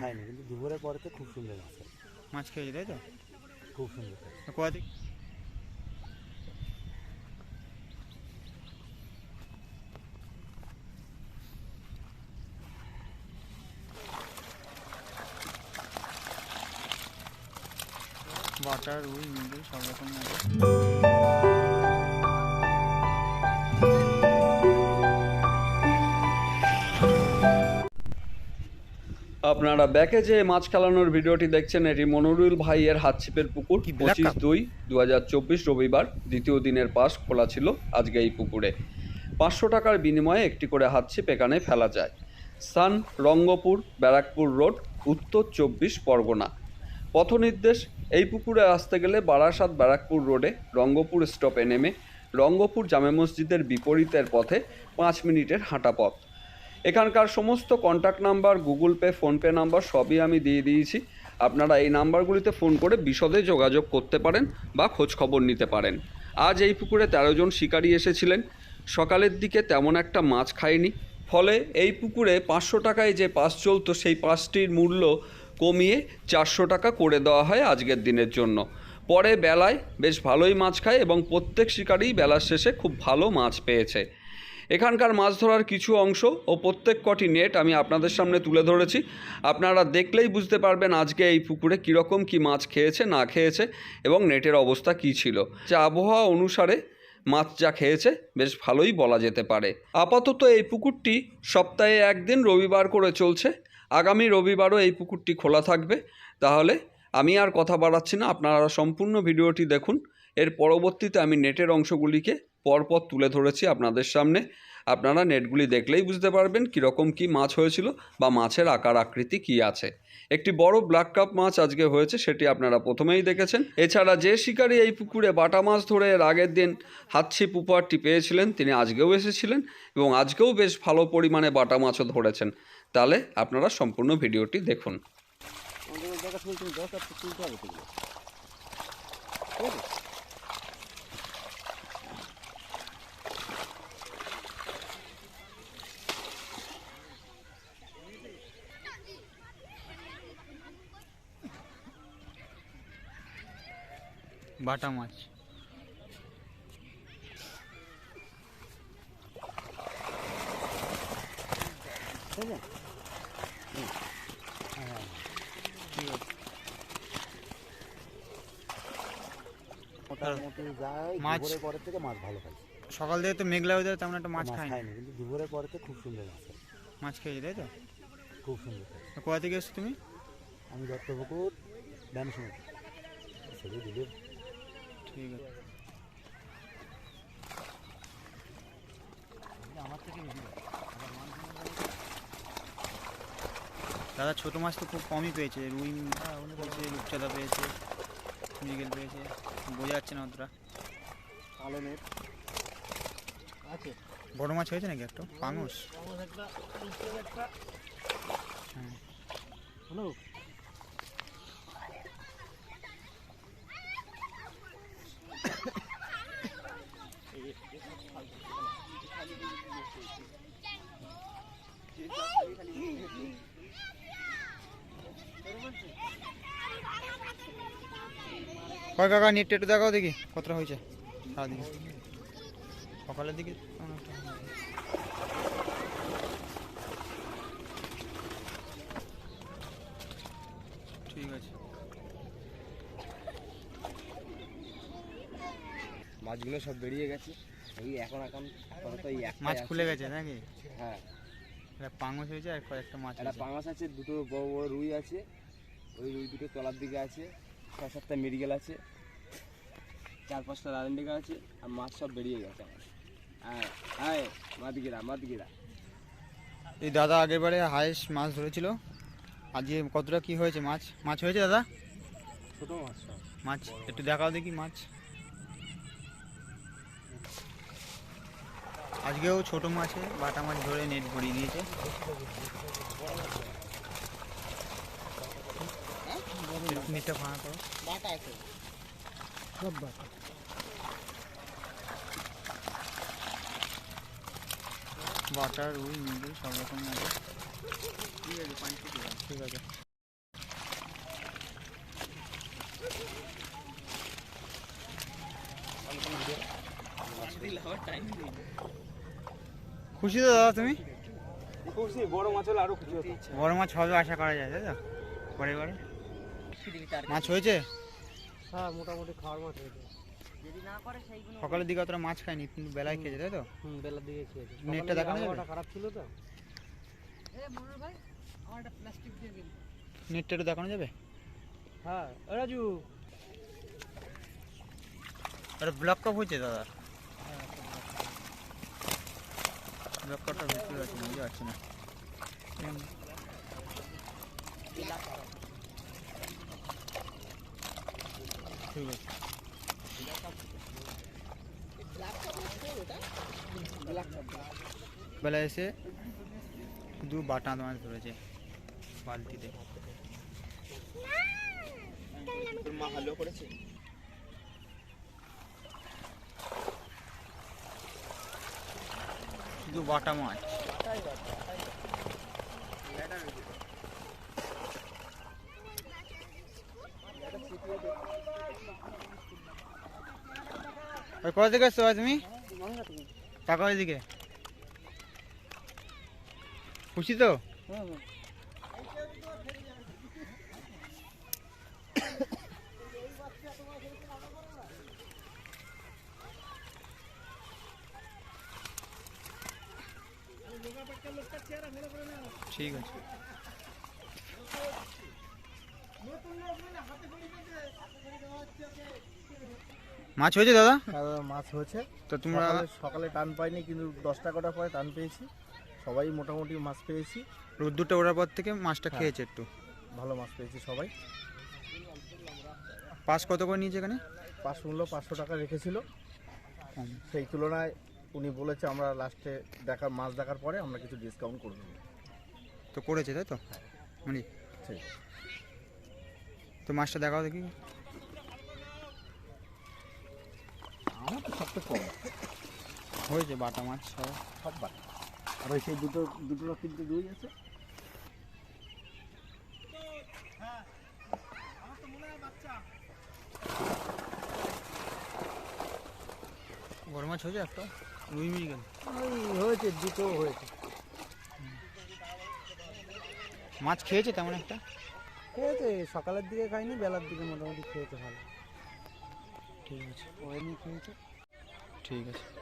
খাইনি কিন্তু দুপুরের পরেতে খুব সুন্দর মাছ মাছ খেয়েছি তাই তো? খুব সুন্দর। থেকে বাটার রুই মৃগেল সব রকম আপনারা ব্যাকে যে মাছ খেলানোর ভিডিওটি দেখছেন এটি মনোরুল ভাইয়ের হাতছিপের পুকুর পঁচিশ দুই দু হাজার চব্বিশ রবিবার দ্বিতীয় দিনের পাস খোলা ছিল আজকে এই পুকুরে। পাঁচশো টাকার বিনিময়ে একটি করে হাতছিপ এখানে ফেলা যায়। স্থান রঙ্গপুর ব্যারাকপুর রোড উত্তর চব্বিশ পরগনা। পথনির্দেশ এই পুকুরে আসতে গেলে বারাসাত ব্যারাকপুর রোডে রঙ্গপুর স্টপে নেমে রঙ্গপুর জামে মসজিদের বিপরীতের পথে পাঁচ মিনিটের হাঁটা পথ। এখানকার সমস্ত contact number Google Pay PhonePe number সবই আমি দিয়ে দিয়েছি। আপনারা এই নাম্বারগুলিতে ফোন করে বিশদে যোগাযোগ করতে পারেন বা খোঁজ খবর নিতে পারেন। আজ এই পুকুরে তেরো জন শিকারী এসেছিলেন। সকালের দিকে তেমন একটা মাছ খায়নি। ফলে এই পুকুরে পাঁচশো টাকায় যে পাস চলতো, সেই পাসটির মূল্য কমিয়ে চারশো টাকা করে দেওয়া হয় আজকের দিনের জন্য। পরে বেলায় বেশ ভালোই মাছ খায় এবং প্রত্যেক শিকারী বেলার শেষে খুব ভালো মাছ পেয়েছে। এখানকার মাছ ধরার কিছু অংশ ও প্রত্যেক কটি নেট আমি আপনাদের সামনে তুলে ধরেছি। আপনারা দেখলেই বুঝতে পারবেন আজকে এই পুকুরে কীরকম কী মাছ খেয়েছে, না খেয়েছে এবং নেটের অবস্থা কী ছিল। যে আবহাওয়া অনুসারে মাছ যা খেয়েছে, বেশ ভালোই বলা যেতে পারে। আপাতত এই পুকুরটি সপ্তাহে একদিন রবিবার করে চলছে। আগামী রবিবারও এই পুকুরটি খোলা থাকবে। তাহলে আমি আর কথা বাড়াচ্ছি না, আপনারা সম্পূর্ণ ভিডিওটি দেখুন। এর পরবর্তীতে আমি নেটের অংশগুলিকে পরপর তুলে ধরেছি আপনাদের সামনে। আপনারা নেটগুলি দেখলেই বুঝতে পারবেন কীরকম কী মাছ হয়েছিল বা মাছের আকার আকৃতি কী আছে। একটি বড় ব্ল্যাক কাপ মাছ আজকে হয়েছে, সেটি আপনারা প্রথমেই দেখেছেন। এছাড়া যে শিকারী এই পুকুরে বাটা মাছ ধরে এর আগের দিন হাতছিপ উপহারটি পেয়েছিলেন, তিনি আজকেও এসেছিলেন এবং আজকেও বেশ ভালো পরিমাণে বাটা মাছও ধরেছেন। তাহলে আপনারা সম্পূর্ণ ভিডিওটি দেখুন আমাদের জায়গা শুনতে তুমি দশ হাজার তুলতে হবে সেগুলো ঠিক আছে বাটা মাছ। মাছ- পরের থেকে মাছ ভালো সকাল থেকে তো মেঘলা হয়ে যায় তেমন একটা মাছ খায়নি খাইনি। কিন্তু দুপুরের পরেতে খুব সুন্দর মাছ। মাছ খেয়েছি তাই তো? খুব সুন্দর। কোথা থেকে এসছো তুমি? আমি দত্তপুকুর ড্যাম ঠিক আছে। আমার থেকে বেশি দাদা ছোট মাছ তো খুব কমই পেয়েছে। রুই পেয়েছে রূপচাঁদা পেয়েছে মৃগেল পেয়েছে বোঝা যাচ্ছে না অতটা। কালো নেট আছে। বড় মাছ হয়েছে নাকি একটা? পাঙস? হ্যাঁ। হ্যালো? কয় কাকা নেটটা একটু দেখাও দেখি কতটা হয়েছে? সারাদিন সকালের দিকে ঠিক আছে। মাছগুলো সব বেরিয়ে গেছে। এই এখন এখন আপাতত এই মাছ খুলে গেছে নাকি? হ্যাঁ। এটা পাঙস হয়েছে আর কয়েকটা মাছ একটা পাঙাশ আছে দুটো বড় বড় রুই আছে। ওই রুই দুটো তলার দিকে আছে। ছ সাতটা মেডিকেল আছে চার পাঁচটা রাজেন্ডিকা আছে আর মাছ সব বেরিয়ে গেছে আমার। হ্যাঁ হ্যাঁ মাদিকেরা মাদিকেরা এই দাদা আগের বারে হায়েস্ট মাছ ধরেছিল। আজকে কতটা কি হয়েছে মাছ? মাছ হয়েছে দাদা? ছোটো মাছ মাছ একটু দেখাও দেখি মাছ। আজকেও ছোট মাছে বাটা মাছ ধরে নেট ভরিয়ে দিয়েছে। নিচে ভাঙা করো বাটা আছে সব বাটা বাটা রুই মিলে সব রকম ঠিক আছে। খুশি তো দাদা তুমি? খুশি বড় মাছ হলে আরও খুশি বড় মাছ হবে আশা করা যায় তাই তো? পরে পরে মাছ হয়েছে? হ্যাঁ মোটামুটি খাওয়ার মাছ হয়েছে। সকালের দিকে অতটা মাছ খায়নি কিন্তু বেলায় খেয়েছে তাই তো? হুম বেলার দিকে খেয়েছে। নেটটা দেখানো যাবে? খারাপ ছিল তো। নেটটা একটু দেখানো যাবে? হ্যাঁ ও রাজু। আরে ব্লক কাপ হয়েছে দাদা। ব্লক কাপটা ভিতরে আছে বুঝতে পারছি না ঠিক আছে বেলা এসে দু বাটা মাছ ধরেছে বালতিতে। মা ভালো করেছে শুধু বাটা মাছ। ওই কোথা থেকে এসছো ভাই তুমি? টাকা দিকে। খুশি তো? ঠিক আছে। মাছ হয়েছে দাদা? হ্যাঁ দাদা, মাছ হয়েছে। তো তোমরা সকালে টান পাইনি কিন্তু দশটা কটার পরে টান পেয়েছি। সবাই মোটামুটি মাছ পেয়েছি। রোদ্দুরটা ওঠার পর থেকে মাছটা হ্যাঁ। খেয়েছে একটু। ভালো মাছ পেয়েছি সবাই। পাঁচ কত করে নিয়েছে এখানে? পাঁচ মূল্য পাঁচশো টাকা রেখেছিল। সেই তুলনায় উনি বলেছে আমরা লাস্টে দেখা মাছ দেখার পরে আমরা কিছু ডিসকাউন্ট করে দেবো। তো করেছে তাই তো? মানে ঠিক। তো মাছটা দেখাও দেখি। আমার তো সবচেয়ে কম। হয়েছে বাটা মাছ সব। সব বাদ আর ওই সেই দুটো দুটো কিন্তু রুই আছে। বড় মাছ হয়েছে একটা? রুই মিল গেল। ওই হয়েছে দুটো হয়েছে। মাছ খেয়েছে তেমন একটা? খেয়েছে সকালের দিকে খাইনি বেলার দিকে মোটামুটি খেয়েছে ভালো। ঠিক আছে। ঠিক আছে।